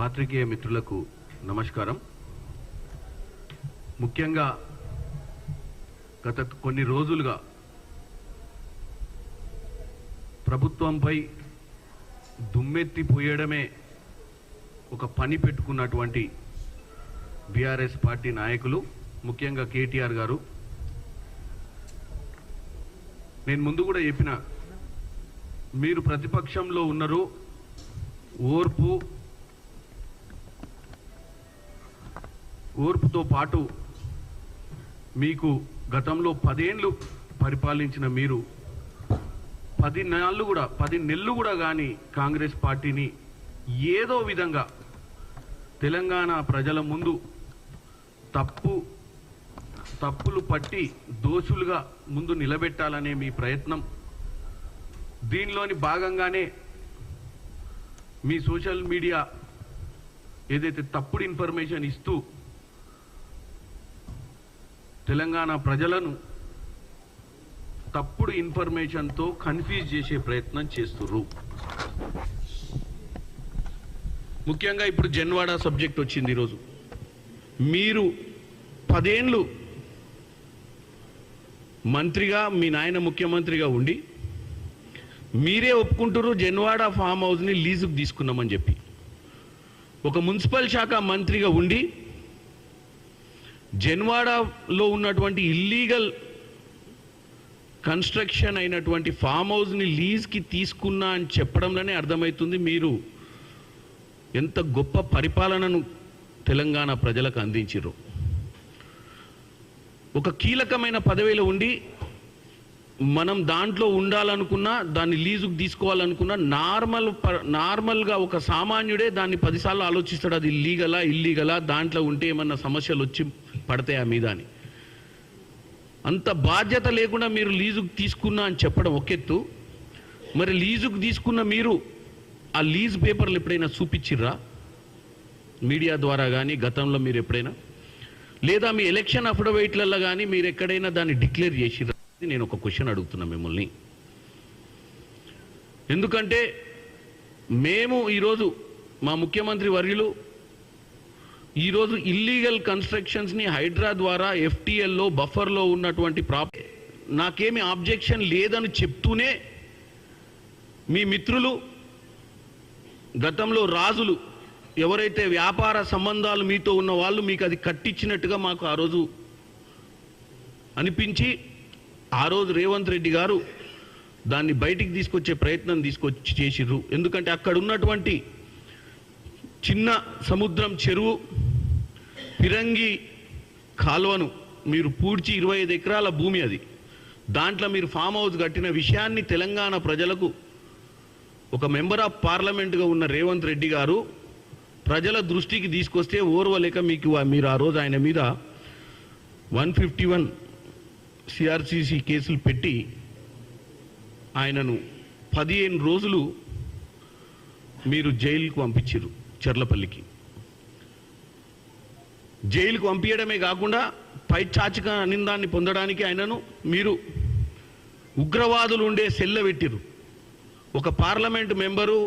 పాత్రికేయ మిత్రులకు నమస్కారం. ముఖ్యంగా గత కొన్ని రోజులుగా ప్రభుత్వంపై దుమ్మెత్తి పోయడమే ఒక పని పెట్టుకున్నటువంటి బీఆర్ఎస్ పార్టీ నాయకులు ముఖ్యంగా కేటీఆర్ గారు. నేను ముందు కూడా చెప్పిన మీరు ప్రతిపక్షంలో ఉన్నారు ఓర్పు ఓర్పుతో పాటు మీకు గతంలో పదేండ్లు పరిపాలించిన మీరు పది నెలలు కూడా పది నెలలు కూడా కానీ కాంగ్రెస్ పార్టీని ఏదో విధంగా తెలంగాణ ప్రజల ముందు తప్పు తప్పులు పట్టి దోషులుగా ముందు నిలబెట్టాలనే మీ ప్రయత్నం. దీనిలోని భాగంగానే మీ సోషల్ మీడియా ఏదైతే తప్పుడు ఇన్ఫర్మేషన్ ఇస్తూ తెలంగాణ ప్రజలను తప్పుడు ఇన్ఫర్మేషన్తో కన్ఫ్యూజ్ చేసే ప్రయత్నం చేస్తుర్రు. ముఖ్యంగా ఇప్పుడు జన్వాడ సబ్జెక్ట్ వచ్చింది ఈరోజు. మీరు పదేండ్లు మంత్రిగా మీ నాయన ముఖ్యమంత్రిగా ఉండి మీరే ఒప్పుకుంటారు జన్వాడ ఫామ్ హౌస్ని లీజుకు తీసుకున్నామని చెప్పి. ఒక మున్సిపల్ శాఖ మంత్రిగా ఉండి జన్వాడాలో ఉన్నటువంటి ఇల్లీగల్ కన్స్ట్రక్షన్ అయినటువంటి ఫామ్ హౌస్ని లీజ్కి తీసుకున్నా అని చెప్పడంలోనే అర్థమవుతుంది మీరు ఎంత గొప్ప పరిపాలనను తెలంగాణ ప్రజలకు అందించారు ఒక కీలకమైన పదవిలో ఉండి మనం దాంట్లో ఉండాలనుకున్నా దాన్ని లీజుకు తీసుకోవాలనుకున్నా నార్మల్ ప- నార్మల్గా ఒక సామాన్యుడే దాన్ని పదిసార్లు ఆలోచిస్తాడు అది లీగలా ఇల్లీగలా దాంట్లో ఉంటే ఏమన్నా సమస్యలు వచ్చి పడతాయా మీద అని అంత బాధ్యత లేకుండా మీరు లీజుకు తీసుకున్నా అని చెప్పడం ఒకెత్తు మరి లీజుకు తీసుకున్న మీరు ఆ లీజ్ పేపర్లు ఎప్పుడైనా చూపించిర్రా? మీడియా ద్వారా కానీ గతంలో మీరు ఎప్పుడైనా? లేదా మీ ఎలక్షన్ అఫిడవిట్లలో కానీ మీరు ఎక్కడైనా దాన్ని డిక్లేర్ చేసిర్రా? అని నేను ఒక క్వశ్చన్ అడుగుతున్నా మిమ్మల్ని. ఎందుకంటే మేము ఈరోజు మా ముఖ్యమంత్రి వర్యులు ఈరోజు ఇల్లీగల్ కన్స్ట్రక్షన్స్ని హైడ్రా ద్వారా ఎఫ్టీఎల్లో బఫర్లో ఉన్నటువంటి ప్రాప్ నాకేమి ఆబ్జెక్షన్ లేదని చెప్తూనే మీ మిత్రులు గతంలో రాజులు ఎవరైతే వ్యాపార సంబంధాలు మీతో ఉన్న వాళ్ళు మీకు అది కట్టించినట్టుగా మాకు ఆ రోజు అనిపించి ఆ రోజు రేవంత్ రెడ్డి గారు దాన్ని బయటికి తీసుకొచ్చే ప్రయత్నం తీసుకొచ్చి చేసిర్రు. ఎందుకంటే అక్కడ ఉన్నటువంటి చిన్న సముద్రం చెరువు పిరంగి కాలువను మీరు పూడ్చి ఇరవై ఐదు ఎకరాల భూమి అది. దాంట్లో మీరు ఫామ్ హౌస్ కట్టిన విషయాన్ని తెలంగాణ ప్రజలకు ఒక మెంబర్ ఆఫ్ పార్లమెంట్గా ఉన్న రేవంత్ రెడ్డి గారు ప్రజల దృష్టికి తీసుకొస్తే ఓర్వలేక మీకు మీరు ఆ రోజు ఆయన మీద వన్ ఫిఫ్టీ వన్ సిఆర్సిసి కేసులు పెట్టి ఆయనను పదిహేను రోజులు మీరు జైలుకు పంపించారు చెర్లపల్లికి. జైలుకు పంపించడమే కాకుండా పైచాచిక నిందాన్ని పొందడానికి ఆయనను మీరు ఉగ్రవాదులు ఉండే సెల్ల పెట్టిరు. ఒక పార్లమెంట్ మెంబరు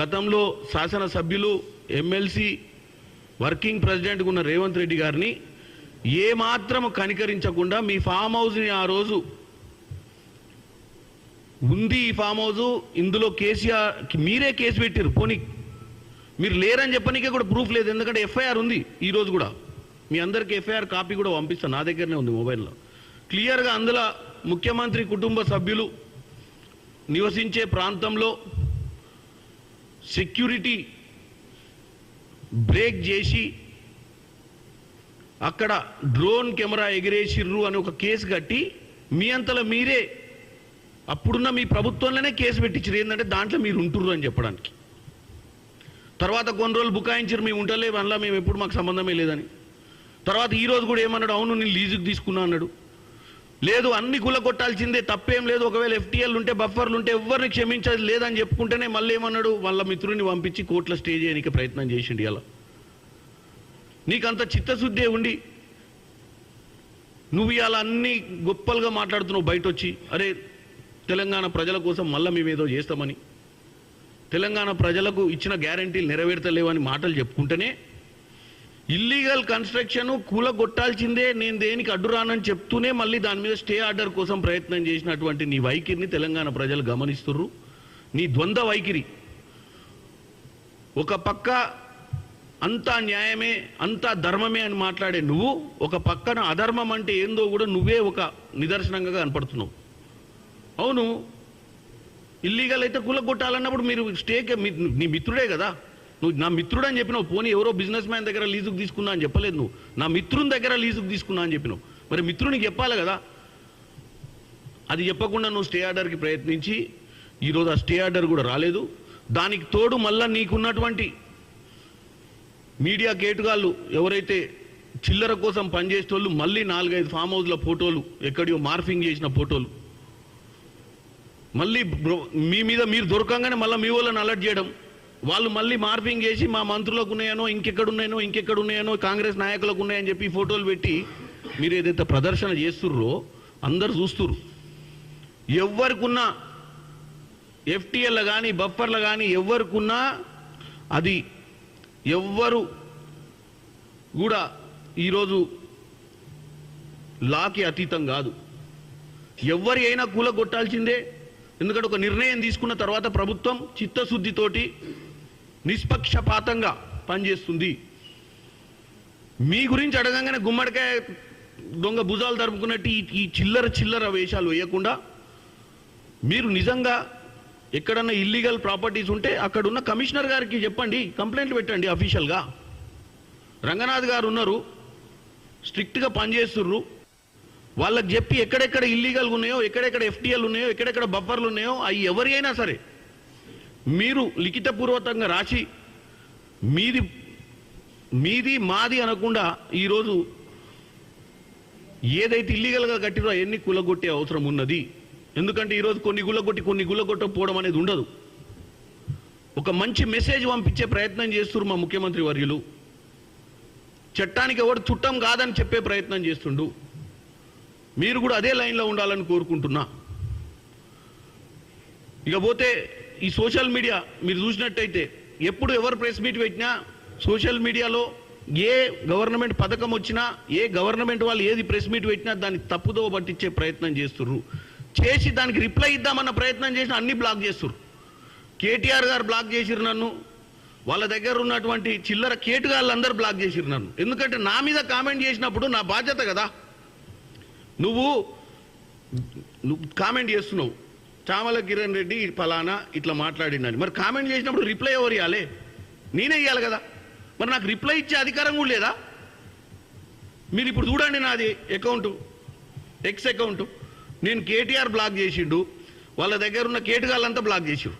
గతంలో శాసనసభ్యులు ఎమ్మెల్సీ వర్కింగ్ ప్రెసిడెంట్గా ఉన్న రేవంత్ రెడ్డి గారిని ఏమాత్రం కనికరించకుండా మీ ఫామ్ హౌస్ని ఆ రోజు ఉంది ఈ ఫామ్ హౌస్ ఇందులో కేసీఆర్ మీరే కేసు పెట్టారు. పోనీ మీరు లేరని చెప్పనికే కూడా ప్రూఫ్ లేదు. ఎందుకంటే ఎఫ్ఐఆర్ ఉంది ఈరోజు కూడా. మీ అందరికి ఎఫ్ఐఆర్ కాపీ కూడా పంపిస్తాను నా దగ్గరనే ఉంది మొబైల్లో. క్లియర్గా అందులో ముఖ్యమంత్రి కుటుంబ సభ్యులు నివసించే ప్రాంతంలో సెక్యూరిటీ బ్రేక్ చేసి అక్కడ డ్రోన్ కెమెరా ఎగిరేసిర్రు అని ఒక కేసు కట్టి మీ అంతలో మీరే అప్పుడున్న మీ ప్రభుత్వంలోనే కేసు పెట్టించారు ఏంటంటే దాంట్లో మీరు ఉంటుర్రు అని చెప్పడానికి. తర్వాత కొన్ని రోజులు బుకాయించారు మేము ఉంటలే వల్ల మేము ఎప్పుడు మాకు సంబంధమే లేదని. తర్వాత ఈరోజు కూడా ఏమన్నాడు అవును నేను లీజుకు తీసుకున్నా అన్నాడు. లేదు అన్ని కుల కొట్టాల్సిందే తప్పేం లేదు ఒకవేళ ఎఫ్టీఎల్ ఉంటే బఫర్లు ఉంటే ఎవరిని క్షమించేది లేదని చెప్పుకుంటేనే మళ్ళీ ఏమన్నాడు వాళ్ళ మిత్రుడిని పంపించి కోర్టులో స్టే చేయడానికి ప్రయత్నం చేసిండు ఇలా నీకంత చిత్తశుద్ధి ఉండి నువ్వు ఇలా అన్ని గొప్పలుగా మాట్లాడుతున్నావు బయట వచ్చి అరే తెలంగాణ ప్రజల కోసం మళ్ళీ మేము ఏదో చేస్తామని. తెలంగాణ ప్రజలకు ఇచ్చిన గ్యారంటీలు నెరవేర్తలేవని మాటలు చెప్పుకుంటేనే ఇల్లీగల్ కన్స్ట్రక్షన్ కూలగొట్టాల్సిందే నేను దేనికి అడ్డురానని చెప్తూనే మళ్ళీ దాని మీద స్టే ఆర్డర్ కోసం ప్రయత్నం చేసినటువంటి నీ వైఖరిని తెలంగాణ ప్రజలు గమనిస్తుర్రు. నీ ద్వంద్వ వైఖరి. ఒక పక్క అంతా న్యాయమే అంతా ధర్మమే అని మాట్లాడే నువ్వు ఒక పక్కన అధర్మం అంటే ఏందో కూడా నువ్వే ఒక నిదర్శనంగా కనపడుతున్నావు. అవును ఇల్లీగల్ అయితే కూలగొట్టాలన్నప్పుడు మీరు స్టేక్ నీ మిత్రుడే కదా. నువ్వు నా మిత్రుడు అని చెప్పినావు. పోనీ ఎవరో బిజినెస్ మ్యాన్ దగ్గర లీజుకు తీసుకున్నా అని చెప్పలేదు నువ్వు. నా మిత్రుని దగ్గర లీజుకు తీసుకున్నా అని చెప్పినావు. మరి మిత్రునికి చెప్పాలి కదా. అది చెప్పకుండా నువ్వు స్టే ఆర్డర్కి ప్రయత్నించి ఈరోజు ఆ స్టే ఆర్డర్ కూడా రాలేదు. దానికి తోడు మళ్ళా నీకున్నటువంటి మీడియా కేటుగాళ్ళు ఎవరైతే చిల్లర కోసం పనిచేసేటోళ్ళు మళ్ళీ నాలుగైదు ఫామ్ హౌస్ల ఫోటోలు ఎక్కడియో మార్ఫింగ్ చేసిన ఫోటోలు మళ్ళీ బ్రో- మీ మీద మీరు దొరకంగానే మళ్ళీ మీ వాళ్ళని అలర్ట్ చేయడం. వాళ్ళు మళ్ళీ మార్పింగ్ చేసి మా మంత్రులకు ఉన్నాయనో ఇంకెక్కడ ఉన్నాయనో ఇంకెక్కడ ఉన్నాయనో కాంగ్రెస్ నాయకులకు ఉన్నాయని చెప్పి ఫోటోలు పెట్టి మీరు ఏదైతే ప్రదర్శన చేస్తుర్రో అందరు చూస్తుర్రు. ఎవరికున్నా ఎఫ్టీఎల్ కానీ బఫర్లు కానీ ఎవరికున్నా అది ఎవ్వరు కూడా ఈరోజు లాకి అతీతం కాదు. ఎవరి అయినా కూల కొట్టాల్సిందే ఎందుకంటే ఒక నిర్ణయం తీసుకున్న తర్వాత ప్రభుత్వం చిత్తశుద్ధితోటి నిష్పక్షపాతంగా పనిచేస్తుంది. మీ గురించి అడగంగానే గుమ్మడికాయ దొంగ భుజాలు తరుపుకున్నట్టు ఈ చిల్లర చిల్లర వేషాలు వేయకుండా మీరు నిజంగా ఎక్కడన్నా ఇల్లీగల్ ప్రాపర్టీస్ ఉంటే అక్కడున్న కమిషనర్ గారికి చెప్పండి కంప్లైంట్ పెట్టండి అఫీషియల్గా రంగనాథ్ గారు ఉన్నారు స్ట్రిక్ట్గా పనిచేస్తుర్రు. వాళ్ళకి చెప్పి ఎక్కడెక్కడ ఇల్లీగల్ ఉన్నాయో ఎక్కడెక్కడ ఎఫ్టీఎల్ ఉన్నాయో ఎక్కడెక్కడ బఫర్లు ఉన్నాయో అవి ఎవరి అయినా సరే మీరు లిఖితపూర్వకంగా రాసి మీది మీది మాది అనకుండా ఈరోజు ఏదైతే ఇల్లీగల్గా కట్టిరో ఎన్ని కులగొట్టే అవసరం ఉన్నది. ఎందుకంటే ఈరోజు కొన్ని గులగొట్టి కొన్ని గులగొట్టకపోవడం అనేది ఉండదు. ఒక మంచి మెసేజ్ పంపించే ప్రయత్నం చేస్తున్నారు మా ముఖ్యమంత్రి వర్యులు. చట్టానికి ఎవరు చుట్టం కాదని చెప్పే ప్రయత్నం చేస్తుండు. మీరు కూడా అదే లైన్లో ఉండాలని కోరుకుంటున్నా. ఇకపోతే ఈ సోషల్ మీడియా మీరు చూసినట్టయితే ఎప్పుడు ఎవరు ప్రెస్ మీట్ పెట్టినా సోషల్ మీడియాలో ఏ గవర్నమెంట్ పథకం వచ్చినా ఏ గవర్నమెంట్ వాళ్ళు ఏది ప్రెస్ మీట్ పెట్టినా దాన్ని తప్పుదో పట్టించే ప్రయత్నం చేస్తుర్రు. చేసి దానికి రిప్లై ఇద్దామన్న ప్రయత్నం చేసిన అన్ని బ్లాక్ చేస్తుర్రు. కేటీఆర్ గారు బ్లాక్ చేసిరు నన్ను. వాళ్ళ దగ్గర ఉన్నటువంటి చిల్లర కేటుగాళ్ళందరూ బ్లాక్ చేసిరు నన్ను. ఎందుకంటే నా మీద కామెంట్ చేసినప్పుడు నా బాధ్యత కదా. నువ్వు నువ్వు కామెంట్ చేస్తున్నావు. చామల కిరణ్ రెడ్డి ఫలానా ఇట్లా మాట్లాడినని మరి కామెంట్ చేసినప్పుడు రిప్లై ఎవరు ఇవ్వాలి నేనే ఇవ్వాలి కదా. మరి నాకు రిప్లై ఇచ్చే అధికారం కూడా లేదా? మీరు ఇప్పుడు చూడండి నాది అకౌంటు ఎక్స్ అకౌంట్ నేను కేటీఆర్ బ్లాక్ చేసిండు. వాళ్ళ దగ్గర ఉన్న కేటుగాళ్ళంతా బ్లాక్ చేసిండు.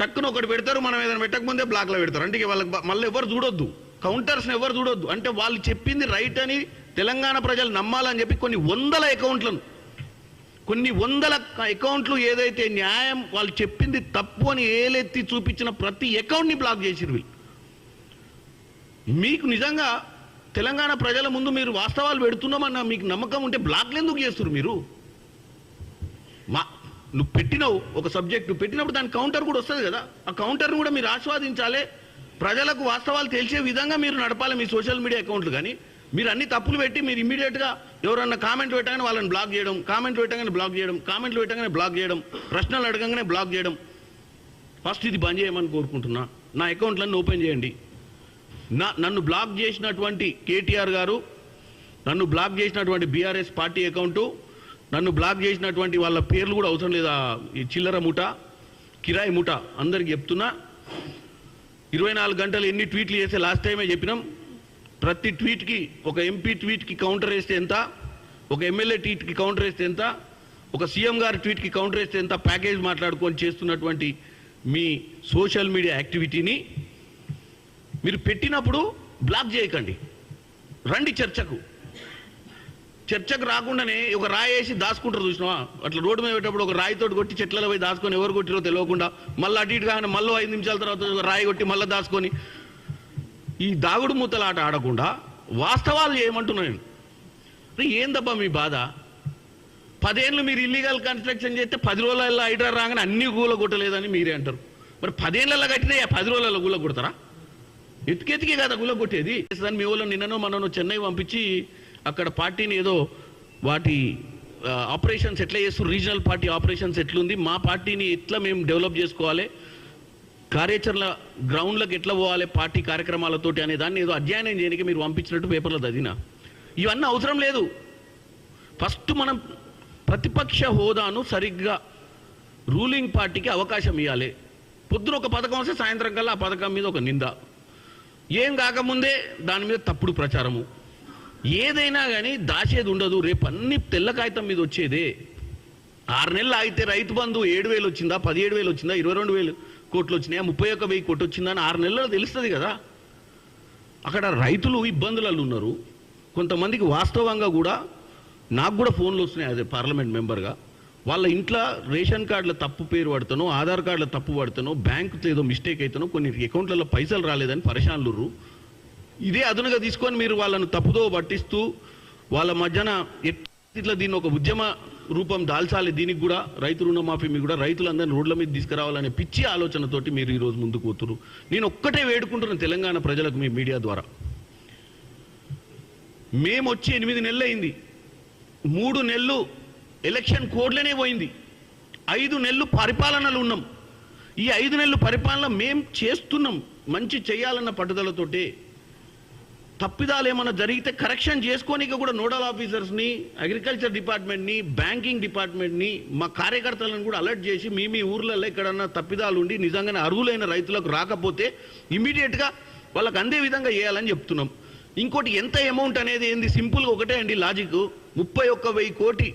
టక్కున ఒకటి పెడతారు మనం ఏదైనా పెట్టకముందే బ్లాక్లో పెడతారు. అంటే వాళ్ళకి మళ్ళీ ఎవరు చూడొద్దు. కౌంటర్స్ని ఎవరు చూడొద్దు. అంటే వాళ్ళు చెప్పింది రైట్ అని తెలంగాణ ప్రజలు నమ్మాలని చెప్పి కొన్ని వందల అకౌంట్లను కొన్ని వందల అకౌంట్లు ఏదైతే న్యాయం వాళ్ళు చెప్పింది తప్పు అని ఏలెత్తి చూపించిన ప్రతి అకౌంట్ని బ్లాక్ చేసిరు వీళ్ళు. మీకు నిజంగా తెలంగాణ ప్రజల ముందు మీరు వాస్తవాలు పెడుతున్నామన్న మీకు నమ్మకం ఉంటే బ్లాక్లు ఎందుకు చేస్తారు మీరు? మా నువ్వు పెట్టినావు ఒక సబ్జెక్టు పెట్టినప్పుడు దాని కౌంటర్ కూడా వస్తుంది కదా. ఆ కౌంటర్ను కూడా మీరు ఆస్వాదించాలి. ప్రజలకు వాస్తవాలు తెలిసే విధంగా మీరు నడపాలి మీ సోషల్ మీడియా అకౌంట్లు కానీ. మీరు అన్ని తప్పులు పెట్టి మీరు ఇమీడియట్గా ఎవరన్నా కామెంట్ పెట్టగానే వాళ్ళని బ్లాక్ చేయడం కామెంట్ పెట్టగానే బ్లాక్ చేయడం కామెంట్లు పెట్టగానే బ్లాక్ చేయడం ప్రశ్నలు అడగంగానే బ్లాక్ చేయడం. ఫస్ట్ ఇది బంద్ చేయమని కోరుకుంటున్నా. నా అకౌంట్లన్నీ ఓపెన్ చేయండి. నా నన్ను బ్లాక్ చేసినటువంటి కేటీఆర్ గారు నన్ను బ్లాక్ చేసినటువంటి బీఆర్ఎస్ పార్టీ అకౌంటు నన్ను బ్లాక్ చేసినటువంటి వాళ్ళ పేర్లు కూడా అవసరం లేదా ఈ చిల్లర ముఠ కిరాయి ముఠ అందరికి చెప్తున్నా. ఇరవై నాలుగు గంటలు ఎన్ని ట్వీట్లు చేస్తే లాస్ట్ టైమే చెప్పినాం? ప్రతి ట్వీట్కి ఒక ఎంపీ ట్వీట్కి కౌంటర్ వేస్తే ఎంత? ఒక ఎమ్మెల్యే ట్వీట్కి కౌంటర్ వేస్తే ఎంత? ఒక సీఎం గారి ట్వీట్కి కౌంటర్ వేస్తే ఎంత? ప్యాకేజ్ మాట్లాడుకొని చేస్తున్నటువంటి మీ సోషల్ మీడియా యాక్టివిటీని మీరు పెట్టినప్పుడు బ్లాక్ చేయకండి. రండి చర్చకు. చర్చకు రాకుండానే ఒక రాయి వేసి దాచుకుంటారు చూసినావా? అట్లా రోడ్డు మీద పెట్టేటప్పుడు ఒక రాయితోటి కొట్టి చెట్లలో పోయి దాచుకొని ఎవరు కొట్టిరో తెలియకుండా మళ్ళీ అటు ఇటు కానీ మళ్ళీ ఐదు నిమిషాల తర్వాత రాయి కొట్టి మళ్ళీ దాచుకొని ఈ దాగుడు మూతలాట ఆడకుండా వాస్తవాలు చేయమంటున్నాను నేను. ఏందబ్బా మీ బాధ? పదేళ్ళు మీరు ఇల్లీగల్ కన్స్ట్రక్షన్ చేస్తే పది రోజులలో హైడ్రా రాగానే అన్ని గూల కొట్టలేదని మీరే అంటారు. మరి పదేళ్ళలో కట్టినా పది రోజులలో గూల కొడతారా? ఎత్తుకెతికే కదా గుల్ల కొట్టేది. దాన్ని మీ ఊళ్ళో నిన్ననో మననో చెన్నై పంపించి అక్కడ పార్టీని ఏదో వాటి ఆపరేషన్స్ ఎట్లా చేస్తారు రీజనల్ పార్టీ ఆపరేషన్స్ ఎట్లుంది మా పార్టీని ఎట్లా మేము డెవలప్ చేసుకోవాలి? కార్యాచరణ గ్రౌండ్లకు ఎట్లా పోవాలి? పార్టీ కార్యక్రమాలతోటి అనే దాన్ని ఏదో అధ్యయనం చేయడానికి మీరు పంపించినట్టు పేపర్లో చదివిన. ఇవన్నీ అవసరం లేదు. ఫస్ట్ మనం ప్రతిపక్ష హోదాను సరిగ్గా రూలింగ్ పార్టీకి అవకాశం ఇవ్వాలి పొద్దున ఒక పథకం వస్తే సాయంత్రం కల్లా ఆ పథకం మీద ఒక నింద. ఏం కాకముందే దాని మీద తప్పుడు ప్రచారము. ఏదైనా కానీ దాచేది ఉండదు. రేపు అన్ని తెల్ల కాగితం మీద వచ్చేదే. ఆరు నెలలు ఆగితే రైతు బంధు ఏడు వేలు వచ్చిందా? పదిహేడు వేలు వచ్చిందా? ఇరవై రెండు వేలు. కోట్లు వచ్చినాయా ముప్పై ఒక్క వెయ్యి కోట్లు వచ్చిందని ఆరు నెలల్లో తెలుస్తుంది కదా. అక్కడ రైతులు ఇబ్బందులలో ఉన్నారు. కొంతమందికి వాస్తవంగా కూడా నాకు కూడా ఫోన్లు వస్తున్నాయి అదే పార్లమెంట్ మెంబర్గా. వాళ్ళ ఇంట్లో రేషన్ కార్డుల తప్పు పేరు పడతాను ఆధార్ కార్డుల తప్పు పడతాను బ్యాంకు ఏదో మిస్టేక్ అవుతానో కొన్ని అకౌంట్లలో పైసలు రాలేదని పరిశానులు ఇదే అదునుగా తీసుకొని మీరు వాళ్ళను తప్పుదో పట్టిస్తూ వాళ్ళ మధ్యన ఎట్లా దీన్ని ఒక ఉద్యమ రూపం దాల్చాలి దీనికి కూడా రైతు రుణమాఫీ మీకు కూడా రైతులందరినీ రోడ్ల మీద తీసుకురావాలనే పిచ్చి ఆలోచనతోటి మీరు ఈరోజు ముందుకు పోతున్నారు నేను ఒక్కటే వేడుకుంటున్నాను తెలంగాణ ప్రజలకు మీ మీడియా ద్వారా. మేము వచ్చి ఎనిమిది నెలలు అయింది. మూడు నెలలు ఎలక్షన్ కోడ్లనే పోయింది. ఐదు నెలలు పరిపాలనలు ఉన్నాం. ఈ ఐదు నెలలు పరిపాలన మేం చేస్తున్నాం. మంచి చేయాలన్న పట్టుదలతోటే తప్పిదాలు ఏమైనా జరిగితే కరెక్షన్ చేసుకోనిక కూడా నోడల్ ఆఫీసర్స్ని అగ్రికల్చర్ డిపార్ట్మెంట్ని బ్యాంకింగ్ డిపార్ట్మెంట్ని మా కార్యకర్తలను కూడా అలర్ట్ చేసి మీ మీ ఊర్లలో ఎక్కడన్నా తప్పిదాలు ఉండి నిజంగానే అర్హులైన రైతులకు రాకపోతే ఇమీడియట్గా వాళ్ళకి అందే విధంగా చేయాలని చెప్తున్నాం. ఇంకోటి ఎంత అమౌంట్ అనేది ఏంది? సింపుల్గా ఒకటే అండి లాజిక్ ముప్పై ఒక్క వెయ్యి కోటి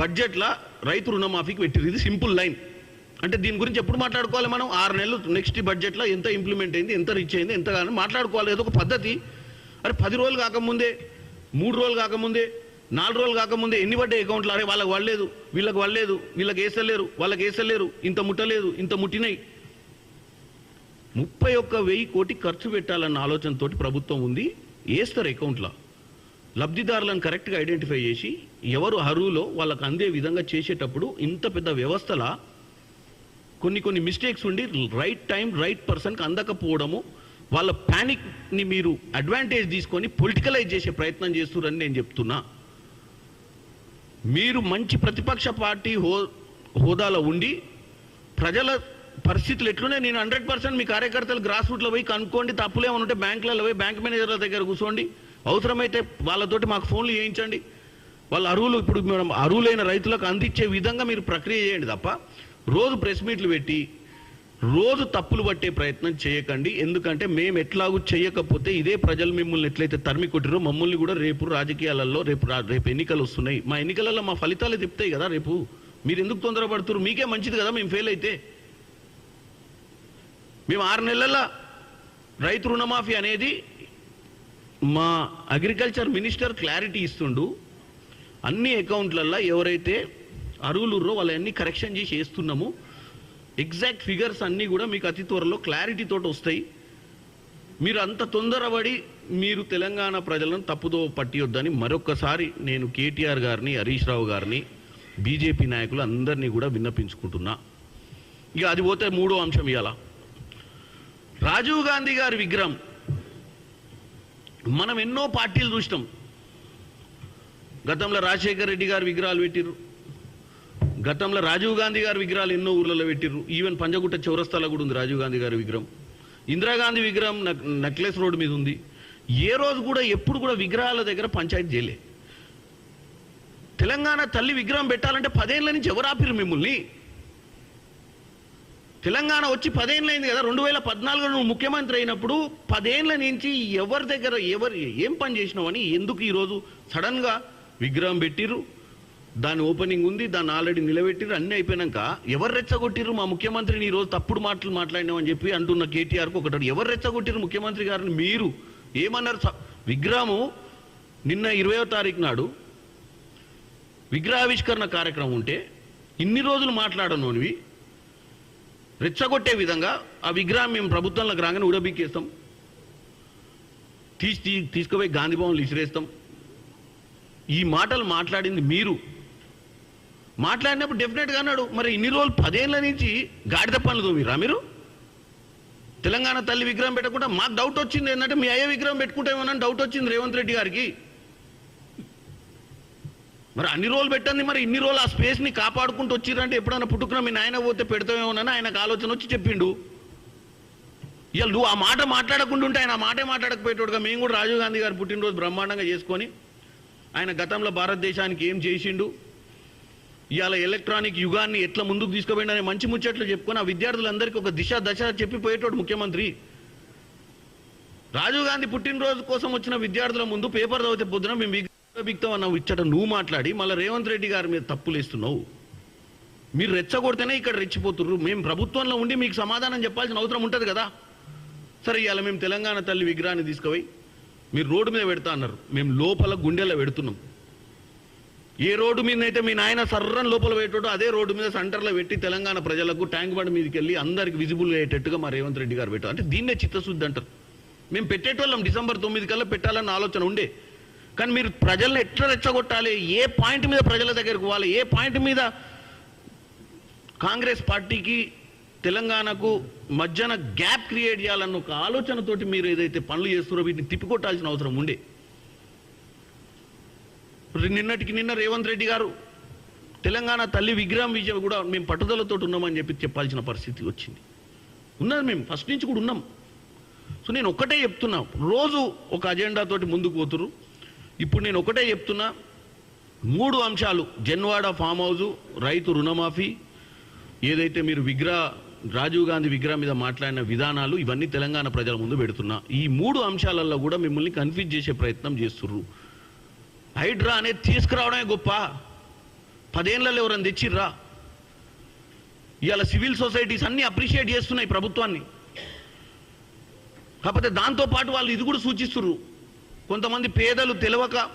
బడ్జెట్లో రైతు రుణమాఫీకి పెట్టింది ఇది సింపుల్ లైన్. అంటే దీని గురించి ఎప్పుడు మాట్లాడుకోవాలి మనం? ఆరు నెలలు నెక్స్ట్ బడ్జెట్లో ఎంత ఇంప్లిమెంట్ అయింది ఎంత రిచ్ అయింది ఎంత కానీ మాట్లాడుకోవాలి. ఏదో ఒక పద్ధతి. అరే పది రోజులు కాకముందే మూడు రోజులు కాకముందే నాలుగు రోజులు కాకముందే ఎన్ని పడ్డాయి అకౌంట్లు అరే వాళ్ళకి వాళ్ళలేదు వీళ్ళకి వాళ్ళలేదు వీళ్ళకి వేసలేరు వాళ్ళకి వేసలేరు ఇంత ముట్టలేదు ఇంత ముట్టినాయి. ముప్పై ఒక్క వెయ్యి కోటి ఖర్చు పెట్టాలన్న ఆలోచనతో ప్రభుత్వం ఉంది. వేస్తారు అకౌంట్లో లబ్ధిదారులను కరెక్ట్గా ఐడెంటిఫై చేసి ఎవరు అర్హులో వాళ్ళకు అందే విధంగా చేసేటప్పుడు ఇంత పెద్ద వ్యవస్థల కొన్ని కొన్ని మిస్టేక్స్ ఉండి రైట్ టైం రైట్ పర్సన్కి అందకపోవడము వాళ్ళ ప్యానిక్ని మీరు అడ్వాంటేజ్ తీసుకొని పొలిటికలైజ్ చేసే ప్రయత్నం చేస్తున్నారని నేను చెప్తున్నా. మీరు మంచి ప్రతిపక్ష పార్టీ హో హోదాలో ఉండి ప్రజల పరిస్థితులు ఎట్లున్నాయి? నేను హండ్రెడ్ పర్సెంట్ మీ కార్యకర్తలు గ్రాస్ రూట్లో పోయి కనుక్కోండి తప్పులు ఏమైనా ఉంటే బ్యాంకులలో పోయి బ్యాంక్ మేనేజర్ల దగ్గర కూర్చోండి. అవసరమైతే వాళ్ళతోటి మాకు ఫోన్లు చేయించండి. వాళ్ళ అరువులు ఇప్పుడు మనం అరువులైన రైతులకు అందించే విధంగా మీరు ప్రక్రియ చేయండి తప్ప రోజు ప్రెస్ మీట్లు పెట్టి రోజు తప్పులు పట్టే ప్రయత్నం చేయకండి. ఎందుకంటే మేము ఎట్లాగూ చేయకపోతే ఇదే ప్రజలు మిమ్మల్ని ఎట్లయితే తరిమి కొట్టిరో మమ్మల్ని కూడా రేపు రాజకీయాలలో రేపు రా- రేపు ఎన్నికలు వస్తున్నాయి. మా ఎన్నికలలో మా ఫలితాలు చెప్తాయి కదా రేపు. మీరు ఎందుకు తొందరపడుతున్నారు మీకే మంచిది కదా మేము ఫెయిల్ అయితే. మేము ఆరు నెలల రైతు రుణమాఫీ అనేది మా అగ్రికల్చర్ మినిస్టర్ క్లారిటీ ఇస్తుండు. అన్ని అకౌంట్లల్లో ఎవరైతే అరువులు ఉన్నారో వాళ్ళన్నీ కరెక్షన్ చేసి వేస్తున్నాము. ఎగ్జాక్ట్ ఫిగర్స్ అన్నీ కూడా మీకు అతి త్వరలో క్లారిటీ తోటి వస్తాయి. మీరు అంత తొందరపడి మీరు తెలంగాణ ప్రజలను తప్పుదో పట్టియొద్దని మరొకసారి నేను కేటీఆర్ గారిని హరీష్ రావు గారిని బీజేపీ నాయకులు అందరినీ కూడా విన్నపించుకుంటున్నా. ఇక అది పోతే మూడో అంశం ఇవాళ రాజీవ్ గాంధీ గారి విగ్రహం. మనం ఎన్నో పార్టీలు చూసినాం. గతంలో రాజశేఖర్ రెడ్డి గారి విగ్రహాలు పెట్టిర్రు. గతంలో రాజీవ్ గాంధీ గారి విగ్రహాలు ఎన్నో ఊర్లలో పెట్టిర్రు. ఈవెన్ పంజగుట్ట చౌరస్తాలో కూడా ఉంది రాజీవ్ గాంధీ గారి విగ్రహం. ఇందిరాగాంధీ విగ్రహం నక్- నక్లెస్ రోడ్ మీద ఉంది. ఏ రోజు కూడా ఎప్పుడు కూడా విగ్రహాల దగ్గర పంచాయతీ చేయలే. తెలంగాణ తల్లి విగ్రహం పెట్టాలంటే పదేళ్ళ నుంచి ఎవరు ఆపిరు మిమ్మల్ని? తెలంగాణ వచ్చి పదేళ్ళైంది కదా రెండు వేల పద్నాలుగులో నువ్వు ముఖ్యమంత్రి అయినప్పుడు పదేళ్ళ నుంచి ఎవరి దగ్గర ఎవరు ఏం పని చేసినావని ఎందుకు ఈరోజు సడన్గా విగ్రహం పెట్టిర్రు? దాని ఓపెనింగ్ ఉంది దాన్ని ఆల్రెడీ నిలబెట్టిర్రు అన్నీ అయిపోయినాక ఎవరు రెచ్చగొట్టిర్రు మా ముఖ్యమంత్రిని ఈరోజు తప్పుడు మాటలు మాట్లాడినామని చెప్పి అంటున్న కేటీఆర్కు ఒకటి ఎవరు రెచ్చగొట్టిరు ముఖ్యమంత్రి గారిని? మీరు. ఏమన్నారు? విగ్రహము నిన్న ఇరవయో తారీఖు నాడు విగ్రహావిష్కరణ కార్యక్రమం ఉంటే ఇన్ని రోజులు మాట్లాడనోనివి రెచ్చగొట్టే విధంగా ఆ విగ్రహం మేము ప్రభుత్వంలోకి రాగానే ఉడబిక్కేస్తాం తీసి తీసుకుపోయి గాంధీభవన్లు ఇసిరేస్తాం. ఈ మాటలు మాట్లాడింది మీరు. మాట్లాడినప్పుడు డెఫినెట్గా అన్నాడు మరి ఇన్ని రోజులు పదేళ్ళ నుంచి గాడిద పనులు తోమిరా మీరు? తెలంగాణ తల్లి విగ్రహం పెట్టకుండా మాకు డౌట్ వచ్చింది ఏంటంటే మీ అయ్య విగ్రహం పెట్టుకుంటామేమో డౌట్ వచ్చింది రేవంత్ రెడ్డి గారికి? మరి అన్ని రోజులు పెట్టండి మరి ఇన్ని రోజులు ఆ స్పేస్ని కాపాడుకుంటూ వచ్చిరంటే ఎప్పుడైనా పుట్టుకున్న మీ నాయన పోతే పెడతామేమోనని ఆయనకు ఆలోచన వచ్చి చెప్పిండు. ఇవాళ నువ్వు ఆ మాట మాట్లాడకుండా ఉంటే ఆయన ఆ మాటే మాట్లాడకపోయేటోడుగా మేము కూడా రాజీవ్ గాంధీ గారు పుట్టినరోజు బ్రహ్మాండంగా చేసుకొని ఆయన గతంలో భారతదేశానికి ఏం చేసిండు? ఇవాళ ఎలక్ట్రానిక్ యుగాన్ని ఎట్లా ముందుకు తీసుకుపోయిండనే మంచి ముచ్చట్లు చెప్పుకొని ఆ విద్యార్థులందరికీ ఒక దిశ దశ చెప్పిపోయేటోడు ముఖ్యమంత్రి. రాజీవ్ గాంధీ పుట్టినరోజు కోసం వచ్చిన విద్యార్థుల ముందు పేపర్ చదివితే పొద్దున మేము విగ్రహ అన్న ఇచ్చట నువ్వు మాట్లాడి మళ్ళీ రేవంత్ రెడ్డి గారి మీద తప్పులు వేస్తున్నావు. మీరు రెచ్చగొడితేనే ఇక్కడ రెచ్చిపోతుర్రు. మేము ప్రభుత్వంలో ఉండి మీకు సమాధానం చెప్పాల్సిన అవసరం ఉంటుంది కదా. సరే ఇవాళ మేము తెలంగాణ తల్లి విగ్రహాన్ని తీసుకుపోయి మీరు రోడ్డు మీద పెడతా అన్నారు. మేము లోపల గుండెల్లో పెడుతున్నాం. ఏ రోడ్డు మీద అయితే మీ నాయన సర్రం లోపల పెట్టాడో అదే రోడ్డు మీద సెంటర్లో పెట్టి తెలంగాణ ప్రజలకు ట్యాంక్ బండ్ మీదకి వెళ్ళి అందరికి విజిబుల్ అయ్యేటట్టుగా మా రేవంత్ రెడ్డి గారు పెట్టారు. అంటే దీన్నే చిత్తశుద్ధి అంటారు. మేము పెట్టేటోళ్ళం డిసెంబర్ తొమ్మిది కల్లా పెట్టాలన్న ఆలోచన ఉండే. కానీ మీరు ప్రజల్ని ఎట్లా రెచ్చగొట్టాలి? ఏ పాయింట్ మీద ప్రజల దగ్గరకు పోవాలి? ఏ పాయింట్ మీద కాంగ్రెస్ పార్టీకి తెలంగాణకు మధ్యన గ్యాప్ క్రియేట్ చేయాలన్న ఒక ఆలోచనతోటి మీరు ఏదైతే పనులు చేస్తున్నారో వీటిని తిప్పికొట్టాల్సిన అవసరం ఉండే. నిన్నటికి నిన్న రేవంత్ రెడ్డి గారు తెలంగాణ తల్లి విగ్రహం విజయం కూడా మేము పట్టుదలతో ఉన్నామని చెప్పి చెప్పాల్సిన పరిస్థితి వచ్చింది. ఉన్నది మేము ఫస్ట్ నుంచి కూడా ఉన్నాం. సో నేను ఒక్కటే చెప్తున్నా రోజు ఒక అజెండా తోటి ముందుకు పోతురు ఇప్పుడు నేను ఒకటే చెప్తున్నా మూడు అంశాలు జన్వాడ ఫామ్ హౌజు రైతు రుణమాఫీ ఏదైతే మీరు విగ్రహ రాజీవ్ గాంధీ విగ్రహం మీద మాట్లాడిన విధానాలు ఇవన్నీ తెలంగాణ ప్రజల ముందు పెడుతున్నా. ఈ మూడు అంశాలలో కూడా మిమ్మల్ని కన్ఫ్యూజ్ చేసే ప్రయత్నం చేస్తుర్రు. హైడ్రా అనేది తీసుకురావడమే గొప్ప. పదేళ్ళలో ఎవరైనా తెచ్చిర్రా? ఇవాళ సివిల్ సొసైటీస్ అన్ని అప్రిషియేట్ చేస్తున్నాయి ప్రభుత్వాన్ని. కాకపోతే దాంతో పాటు వాళ్ళు ఇది కూడా సూచిస్తుర్రు. కొంతమంది పేదలు తెలియక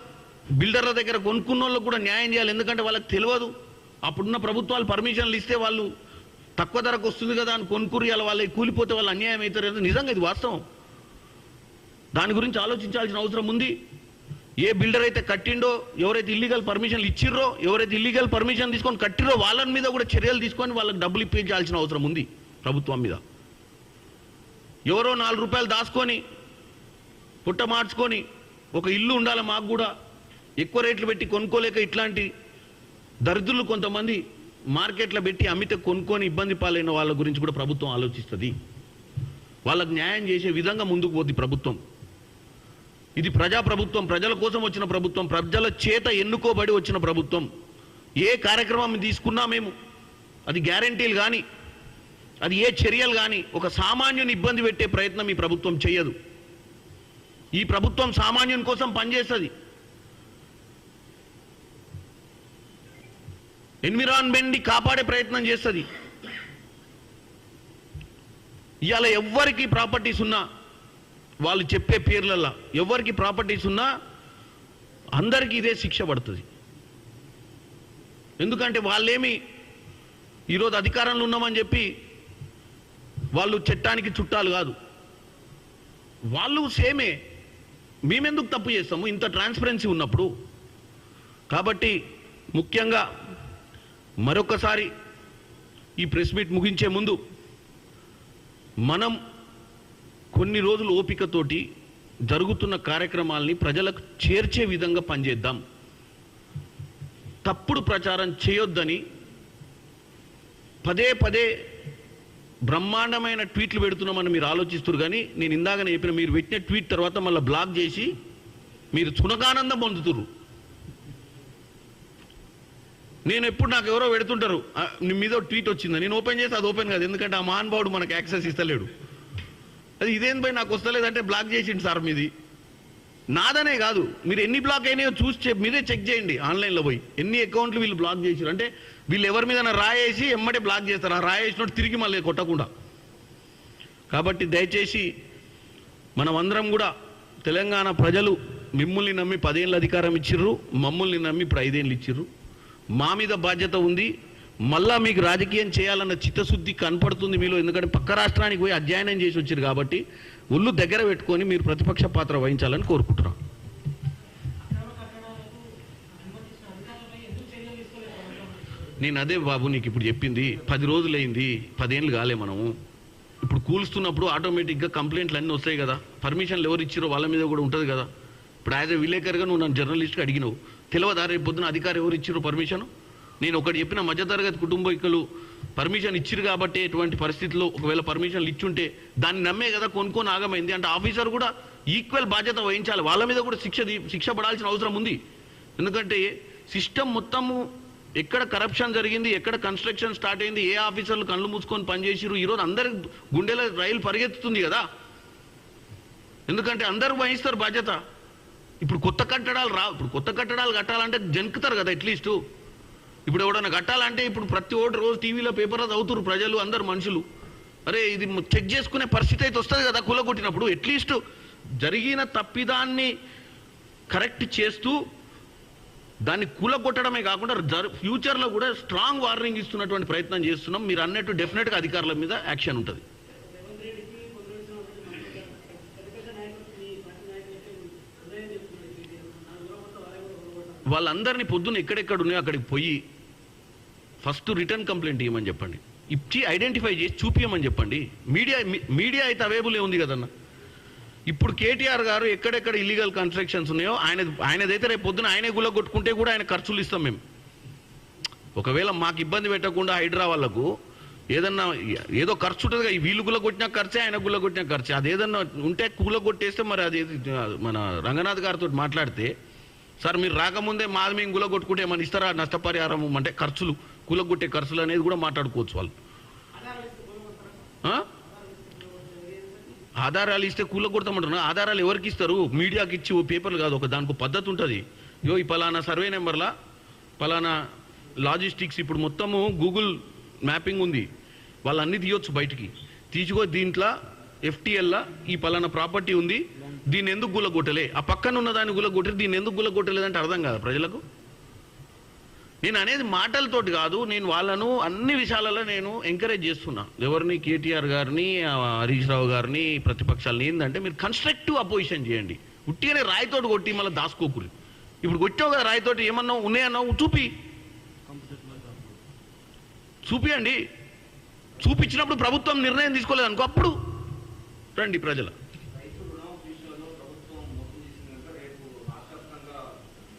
బిల్డర్ల దగ్గర కొనుక్కున్న వాళ్ళకు కూడా న్యాయం చేయాలి. ఎందుకంటే వాళ్ళకి తెలియదు అప్పుడున్న ప్రభుత్వాలు పర్మిషన్లు ఇస్తే వాళ్ళు తక్కువ ధరకు వస్తుంది కదా అని కొనుక్కురు ఇలా వాళ్ళకి కూలిపోతే వాళ్ళు అన్యాయం అవుతారు. నిజంగా ఇది వాస్తవం. దాని గురించి ఆలోచించాల్సిన అవసరం ఉంది. ఏ బిల్డర్ అయితే కట్టిండో ఎవరైతే ఇల్లీగల్ పర్మిషన్లు ఇచ్చిర్రో ఎవరైతే ఇల్లీగల్ పర్మిషన్ తీసుకొని కట్టిరో వాళ్ళ మీద కూడా చర్యలు తీసుకొని వాళ్ళకి డబ్బులు ఇప్పించాల్సిన అవసరం ఉంది ప్రభుత్వం మీద. ఎవరో నాలుగు రూపాయలు దాచుకొని పుట్ట మార్చుకొని ఒక ఇల్లు ఉండాలి మాకు కూడా ఎక్కువ రేట్లు పెట్టి కొనుక్కోలేక ఇట్లాంటి దరిద్రులు కొంతమంది మార్కెట్లో పెట్టి అమ్మితే కొనుక్కొని ఇబ్బంది పాలైన వాళ్ళ గురించి కూడా ప్రభుత్వం ఆలోచిస్తుంది. వాళ్ళకు న్యాయం చేసే విధంగా ముందుకు పోద్ది ప్రభుత్వం. ఇది ప్రజా ప్రభుత్వం ప్రజల కోసం వచ్చిన ప్రభుత్వం ప్రజల చేత ఎన్నుకోబడి వచ్చిన ప్రభుత్వం. ఏ కార్యక్రమం తీసుకున్నా మేము అది గ్యారంటీలు కానీ అది ఏ చర్యలు కానీ ఒక సామాన్యుని ఇబ్బంది పెట్టే ప్రయత్నం ఈ ప్రభుత్వం చేయదు. ఈ ప్రభుత్వం సామాన్యుని కోసం పనిచేస్తుంది. ఎన్విరాన్మెంట్ని కాపాడే ప్రయత్నం చేస్తుంది. ఇవాళ ఎవ్వరికి ప్రాపర్టీస్ ఉన్నా వాళ్ళు చెప్పే పేర్లల్లో. ఎవరికి ప్రాపర్టీస్ ఉన్నా అందరికీ ఇదే శిక్ష పడుతుంది. ఎందుకంటే వాళ్ళేమి ఈరోజు అధికారంలో ఉన్నామని చెప్పి వాళ్ళు చట్టానికి చుట్టాలు కాదు. వాళ్ళు సేమే. మేమెందుకు తప్పు చేస్తాము? ఇంత ట్రాన్స్పరెన్సీ ఉన్నప్పుడు. కాబట్టి ముఖ్యంగా మరొకసారి ఈ ప్రెస్ మీట్ ముగించే ముందు మనం కొన్ని రోజులు ఓపికతోటి జరుగుతున్న కార్యక్రమాల్ని ప్రజలకు చేర్చే విధంగా పనిచేద్దాం. తప్పుడు ప్రచారం చేయొద్దని పదే పదే బ్రహ్మాండమైన ట్వీట్లు పెడుతున్నామని మీరు ఆలోచిస్తున్నారు కానీ నేను ఇందాకనే చెప్పిన మీరు పెట్టిన ట్వీట్ తర్వాత మళ్ళీ బ్లాక్ చేసి మీరు చునకానందం పొందుతురు నేను ఎప్పుడు నాకు ఎవరో పెడుతుంటారు. "ఆ, మీద ట్వీట్ వచ్చిందా. నేను ఓపెన్ చేసి అది ఓపెన్ కాదు. ఎందుకంటే ఆ మహానుభావుడు మనకు యాక్సెస్ ఇస్తలేడు. అది ఇదేం పోయి నాకు వస్తలేదంటే బ్లాక్ చేసిండు సార్ మీది. నాదనే కాదు. మీరు ఎన్ని బ్లాక్ అయినాయో చూసి చెప్ మీరే చెక్ చేయండి ఆన్లైన్లో పోయి. ఎన్ని అకౌంట్లు వీళ్ళు బ్లాక్ చేసారు అంటే వీళ్ళు ఎవరి మీద రాయేసి ఎమ్మటే బ్లాక్ చేస్తారు. ఆ రాయేసినట్టు తిరిగి మళ్ళీ కొట్టకుండా. కాబట్టి దయచేసి మనం అందరం కూడా తెలంగాణ ప్రజలు మిమ్మల్ని నమ్మి పదేళ్ళు అధికారం ఇచ్చిర్రు మమ్మల్ని నమ్మి ఇప్పుడు ఐదేళ్ళు ఇచ్చిర్రు. మా మీద బాధ్యత ఉంది. మళ్ళా మీకు రాజకీయం చేయాలన్న చిత్తశుద్ధి కనపడుతుంది మీలో ఎందుకంటే పక్క రాష్ట్రానికి పోయి అధ్యయనం చేసి వచ్చారు కాబట్టి ఒళ్ళు దగ్గర పెట్టుకొని మీరు ప్రతిపక్ష పాత్ర వహించాలని కోరుకుంటున్నాం. నేను అదే బాబు నీకు ఇప్పుడు చెప్పింది పది రోజులైంది పదేళ్ళు కాలే మనము. ఇప్పుడు కూల్స్తున్నప్పుడు ఆటోమేటిక్గా కంప్లైంట్లు అన్నీ వస్తాయి కదా. పర్మిషన్లు ఎవరు ఇచ్చారో వాళ్ళ మీద కూడా ఉంటుంది కదా. ఇప్పుడు యాజ్ ఎ విలేకరుగా నువ్వు నన్ను జర్నలిస్ట్గా అడిగినావు. తెలియదా రేపు పొద్దున అధికారి ఎవరు ఇచ్చారో పర్మిషన్? నేను ఒకటి చెప్పిన మధ్యతరగతి కుటుంబీకులు పర్మిషన్ ఇచ్చిరు కాబట్టి ఎటువంటి పరిస్థితుల్లో ఒకవేళ పర్మిషన్లు ఇచ్చుంటే దాన్ని నమ్మే కదా కొనుక్కొని ఆగమైంది. అంటే ఆఫీసర్ కూడా ఈక్వల్ బాధ్యత వహించాలి. వాళ్ళ మీద కూడా శిక్ష శిక్ష పడాల్సిన అవసరం ఉంది. ఎందుకంటే సిస్టమ్ మొత్తము ఎక్కడ కరప్షన్ జరిగింది ఎక్కడ కన్స్ట్రక్షన్ స్టార్ట్ అయింది ఏ ఆఫీసర్లు కళ్ళు మూసుకొని పనిచేసిరు ఈరోజు అందరి గుండెల రైలు పరిగెత్తుతుంది కదా. ఎందుకంటే అందరూ వహిస్తారు బాధ్యత. ఇప్పుడు కొత్త కట్టడాలు రా ఇప్పుడు కొత్త కట్టడాలు కట్టాలంటే జంకుతారు కదా అట్లీస్టు. ఇప్పుడు ఎవడన్నా కట్టాలంటే ఇప్పుడు ప్రతి ఒక్కటి రోజు టీవీలో పేపర్లో చదువుతారు ప్రజలు అందరు మనుషులు. అరే ఇది చెక్ చేసుకునే పరిస్థితి అయితే వస్తుంది కదా కూలగొట్టినప్పుడు. అట్లీస్ట్ జరిగిన తప్పిదాన్ని కరెక్ట్ చేస్తూ దాన్ని కూలగొట్టడమే కాకుండా ఫ్యూచర్లో కూడా స్ట్రాంగ్ వార్నింగ్ ఇస్తున్నటువంటి ప్రయత్నం చేస్తున్నాం. మీరు అన్నట్టు డెఫినెట్గా అధికారుల మీద యాక్షన్ ఉంటుంది. వాళ్ళందరినీ పొద్దున్న ఎక్కడెక్కడ ఉన్నాయో అక్కడికి పోయి ఫస్ట్ రిటర్న్ కంప్లైంట్ ఇవ్వమని చెప్పండి. ఇచ్చి ఐడెంటిఫై చేసి చూపించమని చెప్పండి. మీడియా మీడియా అయితే అవైలబుల్ ఉంది కదన్న? ఇప్పుడు కేటీఆర్ గారు ఎక్కడెక్కడ ఇల్లీగల్ కన్స్ట్రక్షన్స్ ఉన్నాయో ఆయన ఆయనదైతే రేపు పొద్దున ఆయనే గుల్ల కొట్టుకుంటే కూడా ఆయన ఖర్చులు ఇస్తాం మేము. ఒకవేళ మాకు ఇబ్బంది పెట్టకుండా హైడ్రా వాళ్ళకు ఏదన్నా ఏదో ఖర్చు ఉంటుంది వీళ్ళు గుల్ల కొట్టినా ఖర్చే ఆయన గుల్ల కొట్టిన ఖర్చే. అది ఏదన్నా ఉంటే కూల కొట్టేస్తే మరి అది మన రంగనాథ్ గారితో మాట్లాడితే సార్ మీరు రాకముందే మాది మేము గుల కొట్టుకుంటే ఏమైనా ఇస్తారా నష్టపరిహారం అంటే ఖర్చులు కూలగొట్టే ఖర్చులు అనేది కూడా మాట్లాడుకోవచ్చు వాళ్ళు. ఆధారాలు ఇస్తే కూలగొడతామంటున్నా? ఆధారాలు ఎవరికి ఇస్తారు? మీడియాకి ఇచ్చి ఓ పేపర్లు కాదు ఒక దానికి పద్ధతి ఉంటుంది. ఇగో ఈ పలానా సర్వే నెంబర్లా పలానా లాజిస్టిక్స్ ఇప్పుడు మొత్తము గూగుల్ మ్యాపింగ్ ఉంది. వాళ్ళు అన్ని తీయొచ్చు బయటికి. తీసుకో దీంట్లో ఎఫ్టీఎల్లా ఈ పలానా ప్రాపర్టీ ఉంది. దీన్ని ఎందుకు గులగొట్టలే? ఆ పక్కన ఉన్న దాన్ని గుల్లగొట్టి దీన్ని ఎందుకు గులగొట్టలేదంటే అర్థం కాదు ప్రజలకు? నేను అనేది మాటలతోటి కాదు నేను వాళ్ళను అన్ని విషయాలలో నేను ఎంకరేజ్ చేస్తున్నా. ఎవరిని కేటీఆర్ గారిని హరీష్ రావు గారిని ప్రతిపక్షాలని ఏంటంటే మీరు కన్స్ట్రక్టివ్ అపోజిషన్ చేయండి. ఉట్టిగానే రాయితోటి కొట్టి మళ్ళీ దాసుకోకూరి ఇప్పుడు కొట్టావు కదా రాయితోటి ఏమన్నా ఉన్నాయన్నావు చూపి. చూపియండి. చూపించినప్పుడు ప్రభుత్వం నిర్ణయం తీసుకోలేదు అనుకో అప్పుడు రండి ప్రజల రైతు రుణమాఫీ విషయంలో ప్రభుత్వం మోసం చేసింది కనుక రేపు రాష్ట్రవ్యాప్తంగా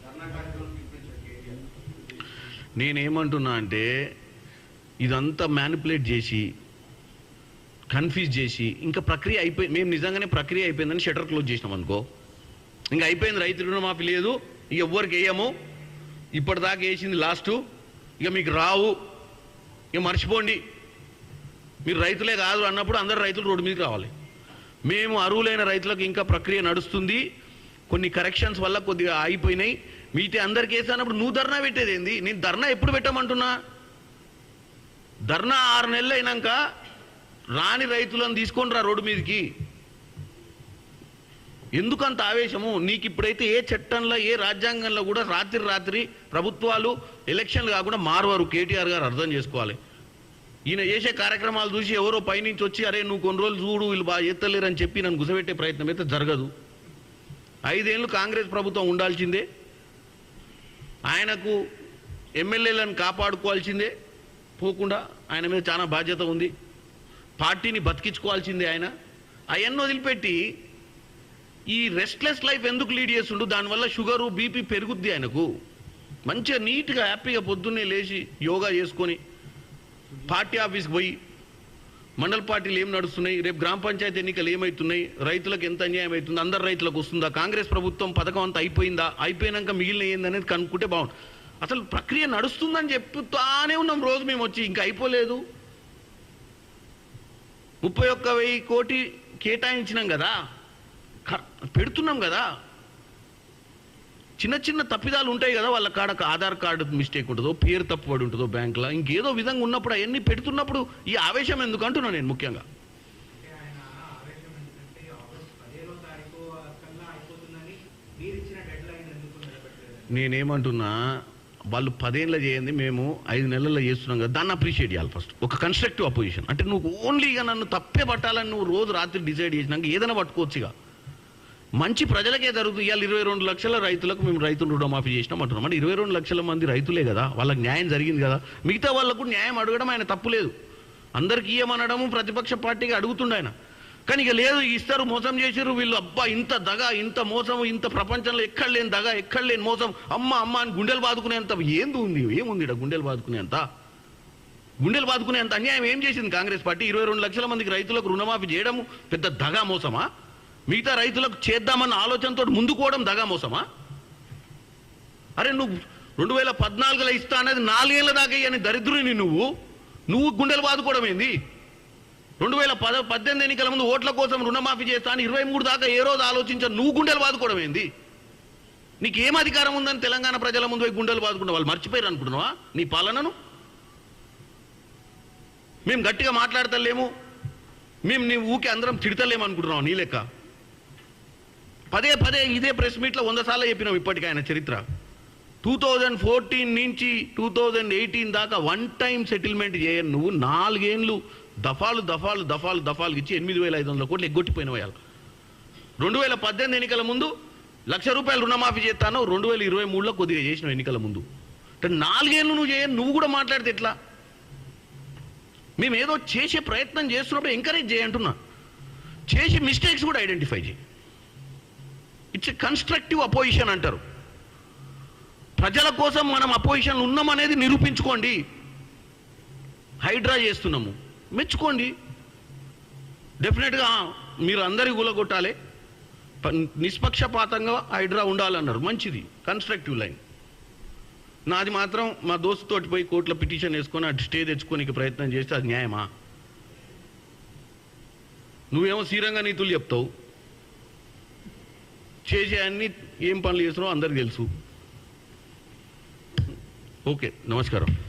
ధర్నా కార్యక్రమం పిలిపించారు కేటీఆర్ నేనేమంటున్నా అంటే ఇదంతా మ్యానిపులేట్ చేసి కన్ఫ్యూజ్ చేసి ఇంకా ప్రక్రియ అయిపోయి మేము నిజంగానే ప్రక్రియ అయిపోయిందని షటర్ క్లోజ్ చేసినాం అనుకో. ఇంకా అయిపోయింది రైతు రుణమాఫీ లేదు ఇక ఎవ్వరికి వేయము. ఇప్పటిదాకా వేసింది లాస్ట్ ఇక మీకు రావు. ఇక మర్చిపోండి. మీరు రైతులే కాదు అన్నప్పుడు అందరు రైతులు రోడ్డు మీదకి రావాలి. మేము అర్హులైన రైతులకు ఇంకా ప్రక్రియ నడుస్తుంది. కొన్ని కరెక్షన్స్ వల్ల కొద్దిగా ఆగిపోయినాయి మీతే అందరికి వేసానప్పుడు నువ్వు ధర్నా పెట్టేది ఏంది? నేను ధర్నా ఎప్పుడు పెట్టమంటున్నా? ధర్నా ఆరు నెలలు అయినాక రాని రైతులను తీసుకొని రా రోడ్డు మీదకి. ఎందుకంత ఆవేశము? నీకు ఇప్పుడైతే ఏ చట్టంలో ఏ రాజ్యాంగంలో కూడా రాత్రి రాత్రి ప్రభుత్వాలు ఎలక్షన్లు కాకుండా మారవారు. కేటీఆర్ గారు అర్థం చేసుకోవాలి. ఈయన చేసే కార్యక్రమాలు చూసి ఎవరో పైనుంచి వచ్చి అరే నువ్వు కొన్ని రోజులు చూడు వీళ్ళు బాగా ఎత్తలేరని చెప్పి నన్ను గుసబెట్టే ప్రయత్నం అయితే జరగదు. ఐదేళ్ళు కాంగ్రెస్ ప్రభుత్వం ఉండాల్సిందే. ఆయనకు ఎమ్మెల్యేలను కాపాడుకోవాల్సిందే. పోకుండా ఆయన మీద చాలా బాధ్యత ఉంది. పార్టీని బతికించుకోవాల్సిందే ఆయన. అవన్నీ వదిలిపెట్టి ఈ రెస్ట్లెస్ లైఫ్ ఎందుకు లీడ్ చేస్తుండు? దానివల్ల షుగరు బీపీ పెరుగుద్ది ఆయనకు. మంచిగా నీట్గా హ్యాపీగా పొద్దున్నే లేచి యోగా చేసుకొని పార్టీ ఆఫీస్కి పోయి మండల పార్టీలు ఏం నడుస్తున్నాయి? రేపు గ్రామ పంచాయతీ ఎన్నికలు ఏమవుతున్నాయి రైతులకు ఎంత అన్యాయం అవుతుంది? అందరు రైతులకు వస్తుందా? కాంగ్రెస్ ప్రభుత్వం పథకం అంతా అయిపోయిందా? అయిపోయినాక మిగిలిన ఏందనేది కనుక్కుంటే బాగుంది అసలు ప్రక్రియ నడుస్తుందని చెప్తానే ఉన్నాం. రోజు మేము వచ్చి ఇంకా అయిపోలేదు. ముప్పై ఒక్క వెయ్యి కోటి కేటాయించినాం కదా. క- పెడుతున్నాం కదా. చిన్న చిన్న తప్పిదాలు ఉంటాయి కదా వాళ్ళ కాడ ఆధార్ కార్డు మిస్టేక్ ఉంటుందో పేరు తప్పుబడి ఉంటుందో బ్యాంకులో. ఇంకేదో విధంగా ఉన్నప్పుడు అవన్నీ పెడుతున్నప్పుడు ఈ ఆవేశం ఎందుకు అంటున్నాను నేను ముఖ్యంగా. నేనేమంటున్నా వాళ్ళు పదేళ్ళ చేయండి మేము ఐదు నెలల్లో చేస్తున్నాం కదా దాన్ని అప్రిషియేట్ చేయాలి ఫస్ట్ ఒక కన్స్ట్రక్టివ్ అపోజిషన్ అంటే నువ్వు ఓన్లీగా నన్ను తప్పే పట్టాలని నువ్వు రోజు రాత్రి డిసైడ్ చేసినాక ఏదైనా పట్టుకోవచ్చుగా మంచి ప్రజలకే జరుగుతుంది ఇవాళ ఇరవై రెండు లక్షల రైతులకు మేము రైతులు రుణమాఫీ చేసినాం అంటున్నాం. అంటే ఇరవై రెండు లక్షల మంది రైతులే కదా? వాళ్ళకి న్యాయం జరిగింది కదా? మిగతా వాళ్ళకు న్యాయం అడగడం ఆయన తప్పులేదు అందరికీ ఏమనడము ప్రతిపక్ష పార్టీకి అడుగుతుండ ఆయన. కానీ ఇక లేదు ఇస్తారు మోసం చేసిర్రు వీళ్ళు. అబ్బా ఇంత దగ ఇంత మోసం ఇంత ప్రపంచంలో ఎక్కడ లేని దగ ఎక్కడ లేని మోసం. అమ్మ అమ్మ అని గుండెలు బాదుకునేంత ఏంది ఉంది? ఏముంది ఇక్కడ గుండెలు బాదుకునేంత? గుండెలు బాదుకునేంత అన్యాయం ఏం చేసింది కాంగ్రెస్ పార్టీ? ఇరవై రెండు లక్షల మందికి రైతులకు రుణమాఫీ చేయడము పెద్ద దగా మోసమా? మిగతా రైతులకు చేద్దామన్న ఆలోచనతో ముందుకోవడం దగా మోసమా? అరే నువ్వు రెండు వేల పద్నాలుగులో ఇస్తా అనేది నాలుగేళ్ళ దాకా అని దరిద్రుని నువ్వు నువ్వు గుండెలు బాదుకోవడం ఏంది? రెండు వేల పద పద్దెనిమిది ఎన్నికల ముందు ఓట్ల కోసం రుణమాఫీ చేస్తా అని ఇరవై మూడు దాకా ఏ రోజు ఆలోచించా నువ్వు గుండెలు బాదుకోవడం ఏంది? నీకు ఏం అధికారం ఉందని తెలంగాణ ప్రజల ముందు పోయి గుండెలు బాదుకుంటా వాళ్ళు మర్చిపోయారు అనుకుంటున్నావా? నీ పాలనను? మేము గట్టిగా మాట్లాడతలేము మేము నీ ఊకే అందరం తిడతలేము అనుకుంటున్నావా నీ లెక్క? పదే పదే ఇదే ప్రెస్ మీట్లో వంద సార్లు చెప్పినాం ఇప్పటికీ ఆయన చరిత్ర. టూ థౌజండ్ ఫోర్టీన్ నుంచి టూ థౌజండ్ ఎయిటీన్ దాకా వన్ టైం సెటిల్మెంట్ చేయను. నువ్వు నాలుగేండ్లు దఫాలు దఫాలు దఫాలు దఫాలు ఇచ్చి ఎనిమిది వేల ఐదు వందల కోట్లు ఎగ్గొట్టిపోయిన వాళ్ళు రెండు వేల పద్దెనిమిది ఎన్నికల ముందు లక్ష రూపాయలు రుణమాఫీ చేస్తాను రెండు వేల ఇరవై మూడులో కొద్దిగా చేసిన ఎన్నికల ముందు. అంటే నాలుగేళ్ళు నువ్వు చేయను నువ్వు కూడా మాట్లాడితే ఎట్లా? మేము ఏదో చేసే ప్రయత్నం చేస్తున్నప్పుడు ఎంకరేజ్ చేయంటున్నా చేసే మిస్టేక్స్ కూడా ఐడెంటిఫై చేయి. ఇట్స్ ఎ కన్స్ట్రక్టివ్ అపోజిషన్ అంటారు. ప్రజల కోసం మనం అపోజిషన్ ఉన్నామనేది నిరూపించుకోండి. హైడ్రా చేస్తున్నాము. మెచ్చుకోండి. డెఫినెట్గా మీరు అందరి గులగొట్టాలి. నిష్పక్షపాతంగా హైడ్రా ఉండాలన్నారు. మంచిది. కన్స్ట్రక్టివ్ లైన్ నాది మాత్రం మా దోస్తు తోటి పోయి కోర్టులో పిటిషన్ వేసుకొని అటు స్టే తెచ్చుకోనికి ప్రయత్నం చేస్తే అది న్యాయమా? నువ్వేమో శ్రీరంగ నీతులు చెప్తావు. చేసే అన్ని ఏం పనులు చేస్తున్నావు అందరికి తెలుసు. ఓకే నమస్కారం.